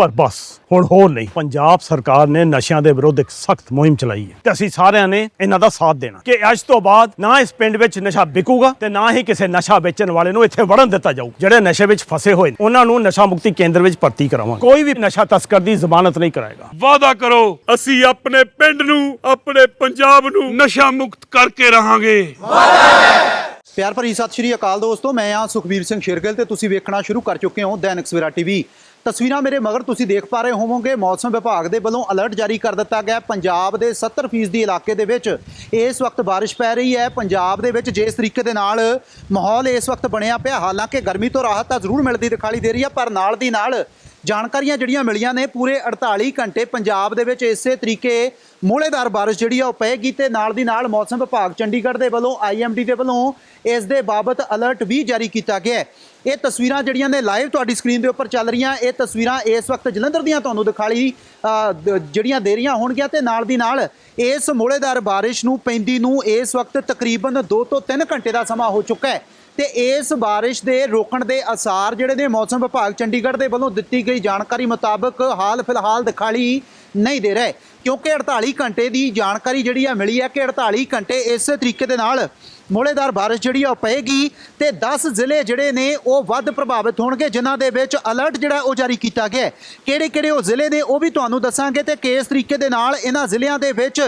ਪਰ ਬਸ ਹੁਣ ਹੋਰ ਨਹੀਂ। ਪੰਜਾਬ ਸਰਕਾਰ ਨੇ ਨਸ਼ਿਆਂ ਦੇ ਵਿਰੁੱਧ ਇੱਕ ਸਖਤ ਮੁਹਿੰਮ ਚਲਾਈ ਹੈ ਤੇ ਅਸੀਂ ਸਾਰਿਆਂ ਨੇ ਇਹਨਾਂ ਦਾ ਸਾਥ ਦੇਣਾ ਕਿ ਅੱਜ ਤੋਂ ਬਾਅਦ ਨਾ ਇਸ ਪਿੰਡ ਵਿੱਚ ਨਸ਼ਾ ਵਿਕੂਗਾ ਤੇ ਨਾ ਹੀ ਕਿਸੇ ਨਸ਼ਾ ਵੇਚਣ ਵਾਲੇ ਨੂੰ ਇੱਥੇ ਵੜਨ ਦਿੱਤਾ ਜਾਊ। ਜਿਹੜੇ ਨਸ਼ੇ ਵਿੱਚ ਫਸੇ ਹੋਏ ਨੇ ਉਹਨਾਂ ਨੂੰ ਨਸ਼ਾ ਮੁਕਤੀ ਕੇਂਦਰ ਵਿੱਚ ਭਰਤੀ ਕਰਾਵਾਂਗੇ। ਕੋਈ ਵੀ ਨਸ਼ਾ ਤਸਕਰ ਦੀ ਜ਼ਮਾਨਤ ਨਹੀਂ ਕਰਾਏਗਾ। ਵਾਅਦਾ ਕਰੋ ਅਸੀਂ ਆਪਣੇ ਪਿੰਡ ਨੂੰ ਆਪਣੇ ਪੰਜਾਬ ਨੂੰ ਨਸ਼ਾ ਮੁਕਤ ਕਰਕੇ ਰਹਾਂਗੇ। ਪਿਆਰ ਭਰੀ ਸਤਿ ਸ਼੍ਰੀ ਅਕਾਲ ਦੋਸਤੋ ਮੈਂ ਆ ਸੁਖਬੀਰ ਸਿੰਘ ਸ਼ੇਰਗਿੱਲ ਤੇ ਤੁਸੀਂ ਵੇਖਣਾ ਸ਼ੁਰੂ ਕਰ ਚੁੱਕੇ ਹੋ ਦੈਨਿਕ ਸਵੇਰਾ ਟੀਵੀ। ਤਸਵੀਰਾਂ ਮੇਰੇ ਮਗਰ ਤੁਸੀਂ ਦੇਖ ਪਾ ਰਹੇ ਹੋਵੋਗੇ, ਮੌਸਮ ਵਿਭਾਗ ਦੇ ਵੱਲੋਂ ਅਲਰਟ ਜਾਰੀ ਕਰ ਦਿੱਤਾ ਗਿਆ ਪੰਜਾਬ ਦੇ 70% ਦੀ ਇਲਾਕੇ ਦੇ ਵਿੱਚ ਇਸ ਵਕਤ ਬਾਰਿਸ਼ ਪੈ ਰਹੀ ਹੈ। ਪੰਜਾਬ ਦੇ ਵਿੱਚ ਜਿਸ ਤਰੀਕੇ ਦੇ ਨਾਲ ਮਾਹੌਲ ਇਸ ਵਕਤ ਬਣਿਆ ਪਿਆ, ਹਾਲਾਂਕਿ ਗਰਮੀ ਤੋਂ ਰਾਹਤ ਤਾਂ ਜ਼ਰੂਰ ਮਿਲਦੀ ਦਿਖਾਈ ਦੇ ਰਹੀ ਹੈ, ਪਰ ਨਾਲ ਦੀ ਨਾਲ ਜਾਣਕਾਰੀਆਂ ਜਿਹੜੀਆਂ ਮਿਲੀਆਂ ਨੇ, ਪੂਰੇ 48 ਘੰਟੇ ਪੰਜਾਬ ਦੇ ਵਿੱਚ ਇਸੇ ਤਰੀਕੇ ਮੋਹਲੇਦਾਰ ਬਾਰਿਸ਼ ਜਿਹੜੀ ਆ ਉਹ ਪਏਗੀ ਤੇ ਨਾਲ ਦੀ ਨਾਲ ਮੌਸਮ ਵਿਭਾਗ ਚੰਡੀਗੜ੍ਹ ਦੇ ਵੱਲੋਂ ਆਈਐਮਡੀ ਦੇ ਵੱਲੋਂ ਇਸ ਦੇ ਬਾਬਤ ਅਲਰਟ ਵੀ ਜਾਰੀ ਕੀਤਾ ਗਿਆ ਹੈ। ਇਹ ਤਸਵੀਰਾਂ ਜਿਹੜੀਆਂ ਨੇ ਲਾਈਵ ਤੁਹਾਡੀ ਸਕਰੀਨ ਦੇ ਉੱਪਰ ਚੱਲ ਰਹੀਆਂ। ਇਹ ਤਸਵੀਰਾਂ ਇਸ ਵਕਤ ਜਲੰਧਰ ਦੀਆਂ ਤੁਹਾਨੂੰ ਦਿਖਾਲੀ ਅ, ਜਿਹੜੀਆਂ ਦੇ ਰਹੀਆਂ ਹੋਣਗੀਆਂ ਤੇ ਨਾਲ ਦੀ ਨਾਲ ਇਸ ਮੋਹਲੇਦਾਰ ਬਾਰਿਸ਼ ਨੂੰ ਪੈਂਦੀ ਨੂੰ ਇਸ ਵਕਤ ਤਕਰੀਬਨ 2 ਤੋਂ 3 ਘੰਟੇ ਦਾ ਸਮਾਂ ਹੋ ਚੁੱਕਾ ਹੈ। ਤੇ ਇਸ ਬਾਰਿਸ਼ ਦੇ ਰੋਕਣ ਦੇ ਅਸਾਰ ਜਿਹੜੇ ਨੇ ਮੌਸਮ ਵਿਭਾਗ ਚੰਡੀਗੜ੍ਹ ਦੇ ਵੱਲੋਂ ਦਿੱਤੀ ਗਈ ਜਾਣਕਾਰੀ ਮੁਤਾਬਕ ਹਾਲ ਫਿਲਹਾਲ ਦਿਖਾਲੀ ਨਹੀਂ ਦੇ ਰਹੇ। ਕਿਉਂਕਿ 48 ਘੰਟੇ ਦੀ ਜਾਣਕਾਰੀ ਜਿਹੜੀ ਆ ਮਿਲੀ ਹੈ ਕਿ 48 ਘੰਟੇ ਇਸੇ ਤਰੀਕੇ ਦੇ ਨਾਲ ਮੋਹਲੇਦਾਰ ਬਾਰਿਸ਼ ਜਿਹੜੀ ਆ ਉਹ ਪਏਗੀ ਤੇ 10 ਜ਼ਿਲ੍ਹੇ ਜਿਹੜੇ ਨੇ ਉਹ ਵੱਧ ਪ੍ਰਭਾਵਿਤ ਹੋਣਗੇ, ਜਿਨ੍ਹਾਂ ਦੇ ਵਿੱਚ ਅਲਰਟ ਜਿਹੜਾ ਉਹ ਜਾਰੀ ਕੀਤਾ ਗਿਆ ਕਿਹੜੇ ਕਿਹੜੇ ਉਹ ਜ਼ਿਲ੍ਹੇ ਨੇ ਉਹ ਵੀ ਤੁਹਾਨੂੰ ਦੱਸਾਂਗੇ ਤੇ ਕਿਸ ਤਰੀਕੇ ਦੇ ਨਾਲ ਇਹਨਾਂ ਜ਼ਿਲ੍ਹਿਆਂ ਦੇ ਵਿੱਚ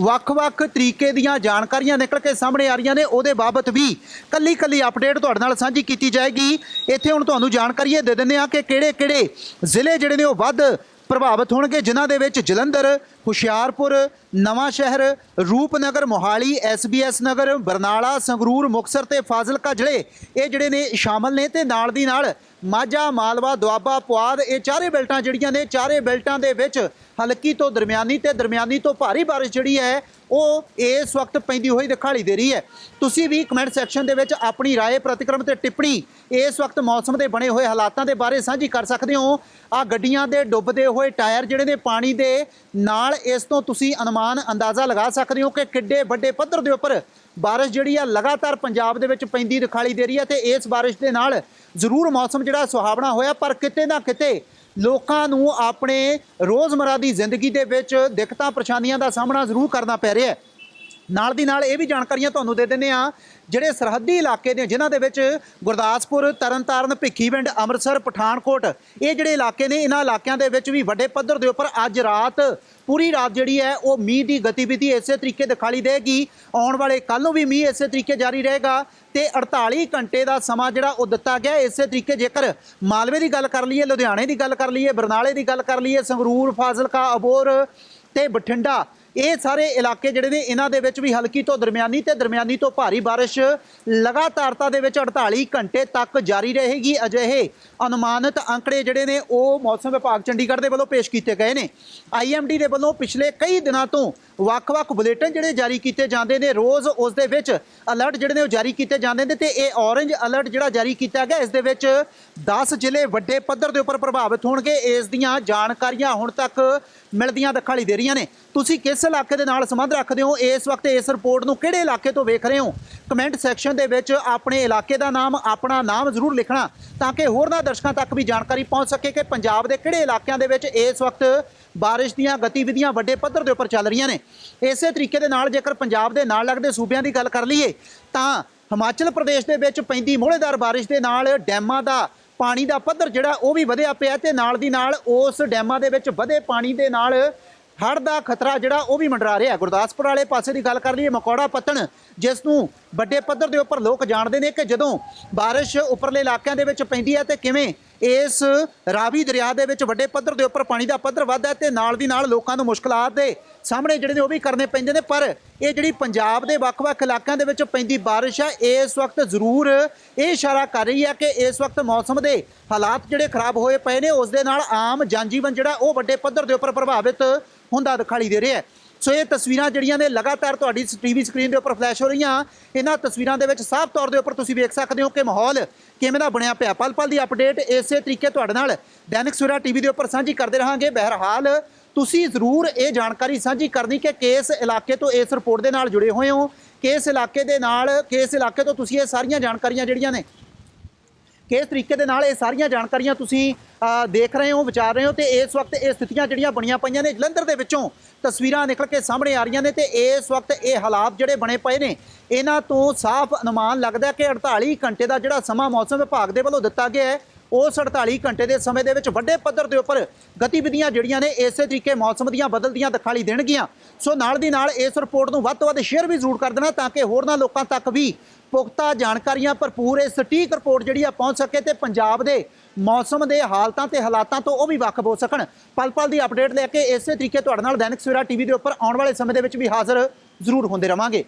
ਵੱਖ-ਵੱਖ ਤਰੀਕੇ ਦੀਆਂ ਜਾਣਕਾਰੀਆਂ ਨਿਕਲ ਕੇ ਸਾਹਮਣੇ ਆ ਰਹੀਆਂ ਨੇ, ਉਹਦੇ ਬਾਬਤ ਵੀ ਕੱਲੀ ਕੱਲੀ ਅਪਡੇਟ ਤੁਹਾਡੇ ਨਾਲ ਸਾਂਝੀ ਕੀਤੀ ਜਾਏਗੀ। ਇੱਥੇ ਹੁਣ ਤੁਹਾਨੂੰ ਜਾਣਕਾਰੀ ਇਹ ਦੇ ਦਿੰਦੇ ਆ ਕਿ ਕਿਹੜੇ ਕਿਹੜੇ ਜ਼ਿਲ੍ਹੇ ਜਿਹੜੇ ਨੇ ਉਹ ਵੱਧ ਪ੍ਰਭਾਵਿਤ ਹੋਣਗੇ ਜਿਨ੍ਹਾਂ ਦੇ ਵਿੱਚ ਜਲੰਧਰ ਹੁਸ਼ਿਆਰਪੁਰ ਨਵਾਂ ਸ਼ਹਿਰ ਰੂਪਨਗਰ ਮੋਹਾਲੀ ਐਸਬੀਐਸ ਨਗਰ ਬਰਨਾਲਾ ਸੰਗਰੂਰ ਮੁਕਸਰ ਤੇ ਫਾਜ਼ਿਲਕਾ ਜ਼ਿਲ੍ਹੇ ਇਹ ਜਿਹੜੇ ਨੇ ਸ਼ਾਮਲ ਨੇ ਤੇ ਨਾਲ ਦੀ ਨਾਲ ਮਾਝਾ ਮਾਲਵਾ ਦੁਆਬਾ ਪੁਆਧ ਇਹ ਚਾਰੇ ਬੈਲਟਾਂ ਜਿਹੜੀਆਂ ਨੇ ਚਾਰੇ ਬੈਲਟਾਂ ਦੇ ਵਿੱਚ ਹਲਕੀ ਤੋਂ ਦਰਮਿਆਨੀ ਤੇ ਦਰਮਿਆਨੀ ਤੋਂ ਭਾਰੀ ਬਾਰਿਸ਼ ਜਿਹੜੀ ਹੈ ਉਹ ਇਸ ਵਕਤ ਪੈਂਦੀ ਹੋਈ ਦਿਖਾਈ ਦੇ ਰਹੀ ਹੈ ਤੁਸੀਂ ਵੀ ਕਮੈਂਟ ਸੈਕਸ਼ਨ ਦੇ ਵਿੱਚ ਆਪਣੀ رائے ਪ੍ਰਤੀਕਰਮ ਤੇ ਟਿੱਪਣੀ ਇਸ ਵਕਤ ਮੌਸਮ ਦੇ ਬਣੇ ਹੋਏ ਹਾਲਾਤਾਂ ਦੇ ਬਾਰੇ ਸਾਂਝੀ ਕਰ ਸਕਦੇ ਹੋ ਆ ਗੱਡੀਆਂ ਦੇ ਡੁੱਬਦੇ ਹੋਏ ਟਾਇਰ ਜਿਹੜੇ ਨੇ ਪਾਣੀ ਦੇ ਨਾਲ ਇਸ ਤੋਂ ਤੁਸੀਂ ਅਨੁਮਾਨ ਅੰਦਾਜ਼ਾ ਲਗਾ ਸਕਦੇ ਸਕਦੇ ਹੋ ਕਿ ਕਿੱਡੇ ਵੱਡੇ ਪੱਧਰ ਦੇ ਉੱਪਰ ਬਾਰਿਸ਼ ਜਿਹੜੀ ਆ ਲਗਾਤਾਰ ਪੰਜਾਬ ਦੇ ਵਿੱਚ ਪੈਂਦੀ ਦਿਖਾਈ ਦੇ ਰਹੀ ਹੈ ਤੇ ਇਸ ਬਾਰਿਸ਼ ਦੇ ਨਾਲ ਜ਼ਰੂਰ ਮੌਸਮ ਜਿਹੜਾ ਸੁਹਾਵਣਾ ਹੋਇਆ, ਪਰ ਕਿਤੇ ਨਾ ਕਿਤੇ ਲੋਕਾਂ ਨੂੰ ਆਪਣੇ ਰੋਜ਼ਮਰਾ ਦੀ ਜ਼ਿੰਦਗੀ ਦੇ ਵਿੱਚ ਦਿੱਕਤਾਂ, ਪਰੇਸ਼ਾਨੀਆਂ ਦਾ ਸਾਹਮਣਾ ਜ਼ਰੂਰ ਕਰਨਾ ਪੈ ਰਿਹਾ ਹੈ। ਨਾਲ ਦੀ ਨਾਲ ਇਹ ਵੀ ਜਾਣਕਾਰੀਆਂ ਤੁਹਾਨੂੰ ਦੇ ਦਿੰਦੇ ਆ ਜਿਹੜੇ ਸਰਹੱਦੀ ਇਲਾਕੇ ਨੇ, ਜਿਨ੍ਹਾਂ ਦੇ ਵਿੱਚ ਗੁਰਦਾਸਪੁਰ, ਤਰਨਤਾਰਨ, ਭਿੱਖੀਵਿੰਡ, ਅੰਮ੍ਰਿਤਸਰ, ਪਠਾਨਕੋਟ, ਇਹ ਜਿਹੜੇ ਇਲਾਕੇ ਨੇ, ਇਹਨਾਂ ਇਲਾਕਿਆਂ ਦੇ ਵਿੱਚ ਵੀ ਵੱਡੇ ਪੱਧਰ ਦੇ ਉੱਪਰ ਅੱਜ ਰਾਤ ਪੂਰੀ ਰਾਤ ਜਿਹੜੀ ਹੈ, ਉਹ ਮੀਂਹ ਦੀ ਗਤੀਵਿਧੀ ਇਸੇ ਤਰੀਕੇ ਦਿਖਾਈ ਦੇਗੀ। ਆਉਣ ਵਾਲੇ ਕੱਲ ਨੂੰ ਵੀ ਮੀਂਹ ਇਸੇ ਤਰੀਕੇ ਜਾਰੀ ਰਹੇਗਾ ਤੇ 48 ਘੰਟੇ ਦਾ ਸਮਾਂ ਜਿਹੜਾ ਉਹ ਦਿੱਤਾ ਗਿਆ। ਇਸੇ ਤਰੀਕੇ ਜੇਕਰ ਮਾਲਵੇ ਦੀ ਗੱਲ ਕਰ ਲਈਏ, ਲੁਧਿਆਣੇ ਦੀ ਗੱਲ ਕਰ ਲਈਏ, ਬਰਨਾਲੇ ਦੀ ਗੱਲ ਕਰ ਲਈਏ, ਸੰਗਰੂਰ, ਫਾਜ਼ਿਲਕਾ ਅਬੋਰ ਤੇ ਬਠਿੰਡਾ ਇਹ ਸਾਰੇ ਇਲਾਕੇ ਜਿਹੜੇ ਨੇ, ਇਹਨਾਂ ਦੇ ਵਿੱਚ ਵੀ ਹਲਕੀ ਤੋਂ ਦਰਮਿਆਨੀ ਤੇ ਦਰਮਿਆਨੀ ਤੋਂ ਭਾਰੀ ਬਾਰਿਸ਼ ਲਗਾਤਾਰਤਾ ਦੇ ਵਿੱਚ 48 ਘੰਟੇ ਤੱਕ ਜਾਰੀ ਰਹੇਗੀ। ਅਜਿਹੇ ਅਨੁਮਾਨਿਤ ਅੰਕੜੇ ਜਿਹੜੇ ਨੇ, ਉਹ ਮੌਸਮ ਵਿਭਾਗ ਚੰਡੀਗੜ੍ਹ ਦੇ ਵੱਲੋਂ ਪੇਸ਼ ਕੀਤੇ ਗਏ ਨੇ। ਆਈਐਮਡੀ ਦੇ ਵੱਲੋਂ ਪਿਛਲੇ ਕਈ ਦਿਨਾਂ ਤੋਂ ਵੱਖ-ਵੱਖ ਬੁਲੇਟਿਨ ਜਿਹੜੇ ਜਾਰੀ ਕੀਤੇ ਜਾਂਦੇ ਨੇ, ਰੋਜ਼ ਉਸ ਦੇ ਵਿੱਚ ਅਲਰਟ ਜਿਹੜੇ ਨੇ, ਉਹ ਜਾਰੀ ਕੀਤੇ ਜਾਂਦੇ ਨੇ ਤੇ ਇਹ ਔਰੇਂਜ ਅਲਰਟ ਜਿਹੜਾ ਜਾਰੀ ਕੀਤਾ ਗਿਆ, ਇਸ ਦੇ ਵਿੱਚ 10 ਜ਼ਿਲ੍ਹੇ ਵੱਡੇ ਪੱਧਰ ਦੇ ਉੱਪਰ ਪ੍ਰਭਾਵਿਤ ਹੋਣਗੇ। ਇਸ ਦੀਆਂ ਜਾਣਕਾਰੀਆਂ ਹੁਣ ਤੱਕ ਮਿਲਦੀਆਂ ਦਿਖਾਈ ਦੇ ਰਹੀਆਂ ਨੇ। ਤੁਸੀਂ ਕਿਸ ਇਲਾਕੇ ਦੇ ਨਾਲ ਸੰਬੰਧ ਰੱਖਦੇ ਹੋ? ਇਸ ਵਕਤ ਇਸ ਰਿਪੋਰਟ ਨੂੰ ਕਿਹੜੇ ਇਲਾਕੇ ਤੋਂ ਵੇਖ ਰਹੇ ਹੋ? ਕਮੈਂਟ ਸੈਕਸ਼ਨ ਦੇ ਵਿੱਚ ਆਪਣੇ ਇਲਾਕੇ ਦਾ ਨਾਮ, ਆਪਣਾ ਨਾਮ ਜ਼ਰੂਰ ਲਿਖਣਾ ਤਾਂ ਕਿ ਹੋਰਨਾਂ ਦਰਸ਼ਕਾਂ ਤੱਕ ਵੀ ਜਾਣਕਾਰੀ ਪਹੁੰਚ ਸਕੇ ਕਿ ਪੰਜਾਬ ਦੇ ਕਿਹੜੇ ਇਲਾਕਿਆਂ ਦੇ ਵਿੱਚ ਇਸ ਵਕਤ ਬਾਰਿਸ਼ ਦੀਆਂ ਗਤੀਵਿਧੀਆਂ ਵੱਡੇ ਪੱਧਰ ਦੇ ਉੱਪਰ ਚੱਲ ਰਹੀਆਂ ਨੇ। ਇਸੇ ਤਰੀਕੇ ਦੇ ਨਾਲ ਜੇਕਰ ਪੰਜਾਬ ਦੇ ਨਾਲ ਲੱਗਦੇ ਸੂਬਿਆਂ ਦੀ ਗੱਲ ਕਰ ਲਈਏ ਤਾਂ ਹਿਮਾਚਲ ਪ੍ਰਦੇਸ਼ ਦੇ ਵਿੱਚ ਪੈਂਦੀ ਮੋਹਲੇਦਾਰ ਬਾਰਿਸ਼ ਦੇ ਨਾਲ ਡੈਮਾਂ ਦਾ ਪਾਣੀ ਦਾ ਪੱਧਰ ਜਿਹੜਾ ਉਹ ਵੀ ਵਧਿਆ ਪਿਆ ਤੇ ਨਾਲ ਦੀ ਨਾਲ ਉਸ ਡੈਮਾਂ ਦੇ ਵਿੱਚ ਵਧੇ ਪਾਣੀ ਦੇ ਨਾਲ ਹੜ੍ਹ ਦਾ ਖਤਰਾ ਜਿਹੜਾ ਉਹ ਵੀ ਮੰਡਰਾ ਰਿਹਾ ਗੁਰਦਾਸਪੁਰ ਵਾਲੇ ਪਾਸੇ ਦੀ ਗੱਲ ਕਰ ਲਈਏ, ਮਕੌੜਾ ਪੱਤਣ, ਜਿਸ ਨੂੰ ਵੱਡੇ ਪੱਧਰ ਦੇ ਉੱਪਰ ਲੋਕ ਜਾਣਦੇ ਨੇ ਕਿ ਜਦੋਂ ਬਾਰਿਸ਼ ਉੱਪਰਲੇ ਇਲਾਕਿਆਂ ਦੇ ਵਿੱਚ ਪੈਂਦੀ ਹੈ ਤੇ ਕਿਵੇਂ ਇਸ ਰਾਵੀ ਦਰਿਆ ਦੇ ਵਿੱਚ ਵੱਡੇ ਪੱਧਰ ਦੇ ਉੱਪਰ ਪਾਣੀ ਦਾ ਪੱਧਰ ਵੱਧਦਾ ਹੈ ਤੇ ਨਾਲ ਦੀ ਨਾਲ ਲੋਕਾਂ ਨੂੰ ਮੁਸ਼ਕਲਾਂ ਦੇ ਸਾਹਮਣੇ ਜਿਹੜੇ ਨੇ ਉਹ ਵੀ ਕਰਨੇ ਪੈਂਦੇ ਨੇ। ਪਰ ਇਹ ਜਿਹੜੀ ਪੰਜਾਬ ਦੇ ਵੱਖ-ਵੱਖ ਇਲਾਕਿਆਂ ਦੇ ਵਿੱਚ ਪੈਂਦੀ ਬਾਰਿਸ਼ ਹੈ, ਇਸ ਵਕਤ ਜ਼ਰੂਰ ਇਹ ਇਸ਼ਾਰਾ ਕਰ ਰਹੀ ਹੈ ਕਿ ਇਸ ਵਕਤ ਮੌਸਮ ਦੇ ਹਾਲਾਤ ਜਿਹੜੇ ਖਰਾਬ ਹੋਏ ਪਏ ਨੇ, ਉਸ ਦੇ ਨਾਲ ਆਮ ਜਨਜੀਵਨ ਜਿਹੜਾ ਉਹ ਵੱਡੇ ਪੱਧਰ ਦੇ ਉੱਪਰ ਪ੍ਰਭਾਵਿਤ ਹੁੰਦਾ ਦਿਖਾਈ ਦੇ ਰਿਹਾ ਹੈ। ਸੋ ਇਹ ਤਸਵੀਰਾਂ ਜਿਹੜੀਆਂ ਨੇ ਲਗਾਤਾਰ ਤੁਹਾਡੀ ਟੀਵੀ ਸਕਰੀਨ ਦੇ ਉੱਪਰ ਫਲੈਸ਼ ਹੋ ਰਹੀਆਂ। ਇਹਨਾਂ ਤਸਵੀਰਾਂ ਦੇ ਵਿੱਚ ਸਾਫ਼ ਤੌਰ ਦੇ ਉੱਪਰ ਤੁਸੀਂ ਵੇਖ ਸਕਦੇ ਹੋ ਕਿ ਮਾਹੌਲ ਕਿਵੇਂ ਦਾ ਬਣਿਆ ਪਿਆ। ਪਲ ਪਲ ਦੀ ਅਪਡੇਟ ਇਸੇ ਤਰੀਕੇ ਤੁਹਾਡੇ ਨਾਲ ਦੈਨਿਕ ਸਵੇਰਾ ਟੀਵੀ ਦੇ ਉੱਪਰ ਸਾਂਝੀ ਕਰਦੇ ਰਹਾਂਗੇ। ਬਹਿਰਹਾਲ ਤੁਸੀਂ ਜ਼ਰੂਰ ਇਹ ਜਾਣਕਾਰੀ ਸਾਂਝੀ ਕਰਨੀ ਕਿ ਕਿਸ ਇਲਾਕੇ ਤੋਂ ਇਸ ਰਿਪੋਰਟ ਦੇ ਨਾਲ ਜੁੜੇ ਹੋਏ ਹੋ। ਕਿਸ ਇਲਾਕੇ ਦੇ ਨਾਲ, ਕਿਸ ਇਲਾਕੇ ਤੋਂ ਤੁਸੀਂ ਇਹ ਸਾਰੀਆਂ ਜਾਣਕਾਰੀਆਂ ਜਿਹੜੀਆਂ ਨੇ ਕਿਸ ਤਰੀਕੇ ਦੇ ਨਾਲ ਇਹ ਸਾਰੀਆਂ ਜਾਣਕਾਰੀਆਂ ਤੁਸੀਂ ਦੇਖ ਰਹੇ ਹੋ, ਵਿਚਾਰ ਰਹੇ ਹੋ ਤੇ ਇਸ ਵਕਤ ਇਹ ਸਥਿਤੀਆਂ ਜਿਹੜੀਆਂ ਬਣੀਆਂ ਪਈਆਂ ਨੇ ਜਲੰਧਰ ਦੇ ਵਿੱਚੋਂ ਤਸਵੀਰਾਂ ਨਿਕਲ ਕੇ ਸਾਹਮਣੇ ਆ ਰਹੀਆਂ ਨੇ ਤੇ ਇਸ ਵਕਤ ਇਹ ਹਾਲਾਤ ਜਿਹੜੇ ਬਣੇ ਪਏ ਨੇ, ਇਹਨਾਂ ਤੋਂ ਸਾਫ਼ ਅਨੁਮਾਨ ਲੱਗਦਾ ਕਿ 48 ਘੰਟੇ ਦਾ ਜਿਹੜਾ ਸਮਾਂ ਮੌਸਮ ਵਿਭਾਗ ਦੇ ਵੱਲੋਂ ਦਿੱਤਾ ਗਿਆ ਹੈ ਉਸ 48 ਘੰਟੇ ਦੇ ਸਮੇਂ ਦੇ ਵਿੱਚ ਵੱਡੇ ਪੱਧਰ ਦੇ ਉੱਪਰ ਗਤੀਵਿਧੀਆਂ ਜਿਹੜੀਆਂ ਨੇ ਇਸੇ ਤਰੀਕੇ ਮੌਸਮ ਦੀਆਂ ਬਦਲਦੀਆਂ ਦਿਖਾਈ ਦੇਣਗੀਆਂ। ਸੋ ਨਾਲ ਦੀ ਨਾਲ ਇਸ ਰਿਪੋਰਟ ਨੂੰ ਵੱਧ ਤੋਂ ਵੱਧ ਸ਼ੇਅਰ ਵੀ ਜ਼ਰੂਰ ਕਰ ਦੇਣਾ ਤਾਂ ਕਿ ਹੋਰਨਾਂ ਲੋਕਾਂ ਤੱਕ ਵੀ ਪੁਖਤਾ ਜਾਣਕਾਰੀਆਂ ਭਰਪੂਰ ਇਹ ਸਟੀਕ ਰਿਪੋਰਟ ਜਿਹੜੀ ਆ ਪਹੁੰਚ ਸਕੇ ਤੇ ਪੰਜਾਬ ਦੇ ਮੌਸਮ ਦੇ ਹਾਲਤਾਂ ਤੇ ਹਾਲਾਤਾਂ ਤੋਂ ਉਹ ਵੀ ਵਾਕਿਫ ਹੋ ਸਕਣ। ਪਲ ਪਲ ਦੀ ਅਪਡੇਟ ਲੈ ਕੇ ਇਸੇ ਤਰੀਕੇ ਤੁਹਾਡੇ ਨਾਲ ਦੈਨਿਕ ਸਵੇਰਾ ਟੀਵੀ ਦੇ ਉੱਪਰ ਆਉਣ ਵਾਲੇ ਸਮੇਂ ਦੇ ਵਿੱਚ ਵੀ ਹਾਜ਼ਰ ਜ਼ਰੂਰ ਹੁੰਦੇ ਰਵਾਂਗੇ।